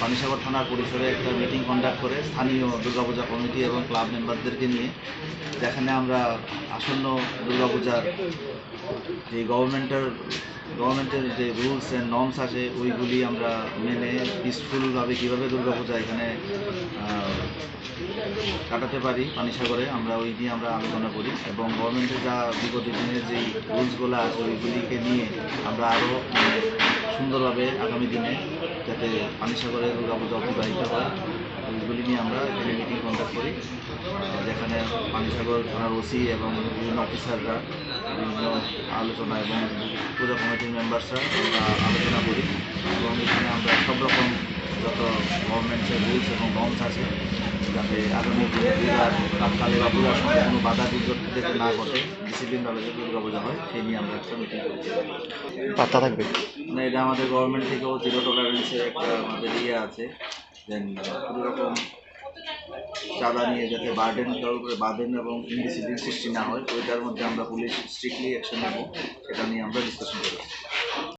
পানিসাগর থানার পরিসরে একটা মিটিং কন্ডাক্ট করে স্থানীয় দুর্গাপূজা কমিটি এবং ক্লাব মেম্বারদেরকে নিয়ে। যেখানে আমরা আসন্ন দুর্গাপূজার যে গভর্নমেন্টের গভর্নমেন্টের যে রুলস অ্যান্ড নর্মস আছে, ওইগুলি আমরা মেনে পিসফুলভাবে কীভাবে দুর্গাপূজা এখানে কাটাতে পারি পানিসাগরে আমরা ওই নিয়ে আমরা আলোচনা করি এবং গভর্নমেন্টের যা বিগত দিনের যেই রুলসগুলো আছে ওইগুলিকে নিয়ে আমরা আরও সুন্দরভাবে আগামী দিনে যাতে পানিসাগরে দুর্গাপূজা অতিবাহিত হয়, ওইগুলি নিয়ে আমরা এখানে মিটিং কন্ডাক্ট করি, যেখানে পানিসাগর থানার ওসি এবং বিভিন্ন অফিসাররা বিভিন্ন আলোচনা এবং পূজা কমিটির মেম্বার্সরা আমরা আলোচনা করি এবং এখানে আমরা সব রকম যত গভর্নমেন্টের রুলস এবং নর্মস আছে যাতে আগামী দিনে পূজার প্রাককালে বা পূজার সময় কোনো বাধা বিঘ্ন যাতে না ঘটে ডিসিপ্লিনভাবে যাতে দুর্গাপূজা হয় সেই নিয়ে আমরা একটা মিটিং করছি বার্তা থাকবে? মানে এটা আমাদের গভর্নমেন্ট থেকেও জিরো টলারেন্সের একটা আমাদের ইয়ে আছে। দেন কোনো রকম চাঁদা নিয়ে যাতে বার্ডেন কারোর উপরে বার্ডেন এবং ইনডিসিপ্লিন সৃষ্টি না হয় ওইটার মধ্যে আমরা পুলিশ স্ট্রিক্টলি অ্যাকশন নেব সেটা নিয়ে আমরা ডিসকাশন করেছি